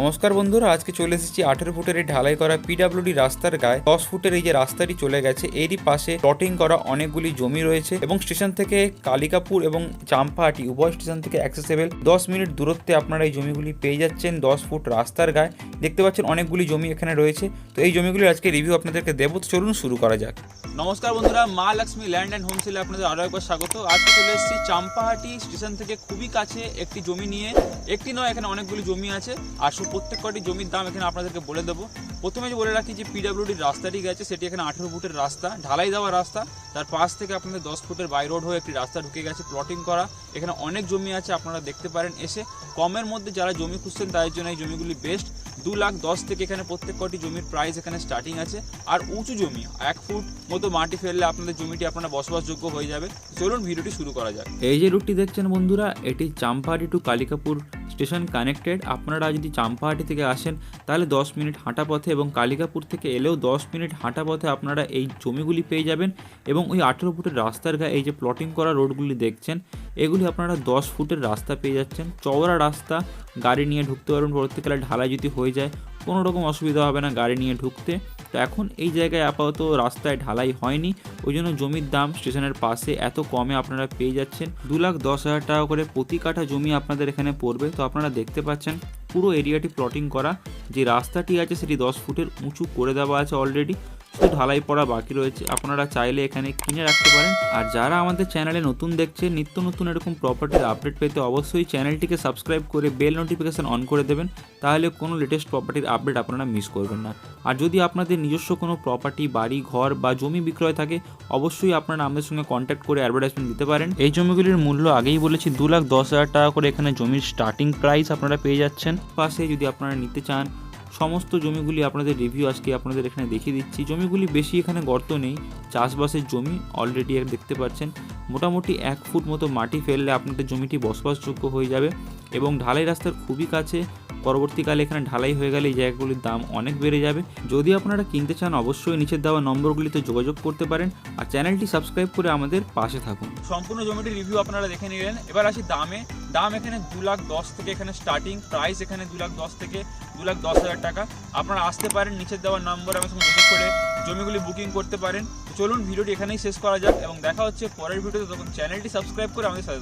নমস্কার বন্ধুরা, আজকে চলে এসেছি আঠেরো ফুটের এই ঢালাই করা পিডাব্লিউডি রাস্তার গায়ে। দশ ফুটের এই যে রাস্তাটি চলে গেছে, এরই পাশে প্লটিং করা অনেকগুলি জমি রয়েছে এবং স্টেশন থেকে কালিকাপুর এবং চাম্পাহাটি উভয় স্টেশন থেকে অ্যাক্সেসেবল দশ মিনিট দূরত্বে আপনারা এই জমিগুলি পেয়ে যাচ্ছেন দশ ফুট রাস্তার গায়ে। দেখতে পাচ্ছেন অনেকগুলি জমি এখানে রয়েছে। তো এই জমিগুলির আজকে রিভিউ আপনাদেরকে দেবো। চলুন শুরু করা যাক। নমস্কার বন্ধুরা, মা লক্ষ্মী ল্যান্ড অ্যান্ড হোমসেলে আপনাদের আরও একবার স্বাগত। আজকে চলে এসেছি চাম্পাহাটি স্টেশন থেকে খুবই কাছে একটি জমি নিয়ে। একটি নয়, এখানে অনেকগুলি জমি আছে। আর প্রত্যেক কটি জমির দাম এখানে আপনাদেরকে বলে দেবো। প্রথমে বলে রাখি যে পিডাব্লিউডির রাস্তাটি গেছে সেটি এখানে আঠেরো ফুটের রাস্তা, ঢালাই দেওয়া রাস্তা। তার পাশ থেকে আপনাদের দশ ফুটের বাই রোড হয়ে একটি রাস্তা ঢুকে গেছে প্লটিং করা। এখানে অনেক জমি আছে, আপনারা দেখতে পারেন এসে। কমের মধ্যে যারা জমি খুঁজছেন, তাদের জন্য এই জমিগুলি বেস্ট দু লাখ দশ থেকে এখানে প্রত্যেক কটি জমির প্রাইস এখানে স্টার্টিং আছে। আর উঁচু জমি, এক ফুট মতো মাটি ফেললে আপনাদের জমিটি আপনারা বসবাসযোগ্য হয়ে যাবে। চলুন, ভিডিওটি শুরু করা যাক। এই যে রুটটি দেখছেন বন্ধুরা, এটি Champahati to Kalikapur station connected. আপনারা যদি চাম্পাহাটি থেকে আসেন, তাহলে দশ মিনিট হাঁটা পথে এবং কালিকাপুর থেকে এলেও দশ মিনিট হাঁটা পথে আপনারা এই জমিগুলি পেয়ে যাবেন এবং ওই আঠেরো ফুটের রাস্তার গায়ে এই যে প্লটিং করা রোডগুলি দেখছেন, এগুলি আপনারা দশ ফুটের রাস্তা পেয়ে যাচ্ছেন। চওড়া রাস্তা, গাড়ি নিয়ে ঢুকতে পারবেন। পরবর্তীকালে ঢালাই যদি হয়ে যায়, কোনো রকম অসুবিধা হবে না গাড়ি নিয়ে ঢুকতে। তো এখন এই জায়গায় আপাতত রাস্তায় ঢালাই হয়নি ওই জন্য জমির দাম স্টেশনের পাশে এত কমে আপনারা পেয়ে যাচ্ছেন। দু লাখ দশ হাজার টাকা করে প্রতি কাঠা জমি আপনাদের এখানে পড়বে, তো আপনারা দেখতে পাচ্ছেন পুরো এরিয়াটি প্লটিং করা। যে রাস্তাটি আছে সেটি দশ ফুটের উঁচু করে দেওয়া আছে অলরেডি। শুধু ঢালাই পড়া বাকি রয়েছে। আপনারা চাইলে এখানে কিনে রাখতে পারেন। আর যারা আমাদের চ্যানেলে নতুন দেখছেন, নিত্য নতুন এরকম প্রপার্টির আপডেট পেতে অবশ্যই চ্যানেলটিকে সাবস্ক্রাইব করে বেল নোটিফিকেশন অন করে দেবেন। তাহলে কোনো লেটেস্ট প্রপার্টির আপডেট আপনারা মিস করবেন না। আর যদি আপনাদের নিজস্ব কোনো প্রপার্টি বাড়ি, ঘর বা জমি বিক্রয় থাকে, অবশ্যই আপনারা আমাদের সঙ্গে কন্ট্যাক্ট করে অ্যাডভার্টাইজমেন্ট দিতে পারেন। এই জমিগুলির মূল্য আগেই বলেছি, দু লাখ দশ হাজার টাকা করে এখানে জমির স্টার্টিং প্রাইস আপনারা পেয়ে যাচ্ছেন। পাশে যদি আপনারা নিতে চান সমস্ত জমিগুলি আপনাদের রিভিউ আজকে আপনাদের এখানে দেখিয়ে দিচ্ছি। জমিগুলি বেশি এখানে গর্ত নেই, চাষবাসের জমি অলরেডি দেখতে পাচ্ছেন। মোটামুটি এক ফুট মতো মাটি ফেললে আপনাদের জমিটি বসবাসযোগ্য হয়ে যাবে এবং ঢালাই রাস্তার খুবই কাছে, পরবর্তীকালে এখানে ঢালাই হয়ে গেলে এই জায়গাগুলির দাম অনেক বেড়ে যাবে। যদি আপনারা কিনতে চান, অবশ্যই নিচের দেওয়া নম্বরগুলিতে যোগাযোগ করতে পারেন আর চ্যানেলটি সাবস্ক্রাইব করে আমাদের পাশে থাকুন। সম্পূর্ণ জমিটির রিভিউ আপনারা দেখে নিলেন। এবার আসি দামে। দাম এখানে দু লাখ দশ থেকে এখানে স্টার্টিং প্রাইস এখানে দু লাখ দশ থেকে দু লাখ দশ হাজার টাকা। আপনারা আসতে পারেন, নিচের দেওয়ার নম্বর আমার সঙ্গে যোগাযোগ করে জমিগুলি বুকিং করতে পারেন। চলুন, ভিডিওটি এখানেই শেষ করা যাক এবং দেখা হচ্ছে পরের ভিডিওতে। তখন চ্যানেলটি সাবস্ক্রাইব করে আমাদের সাথে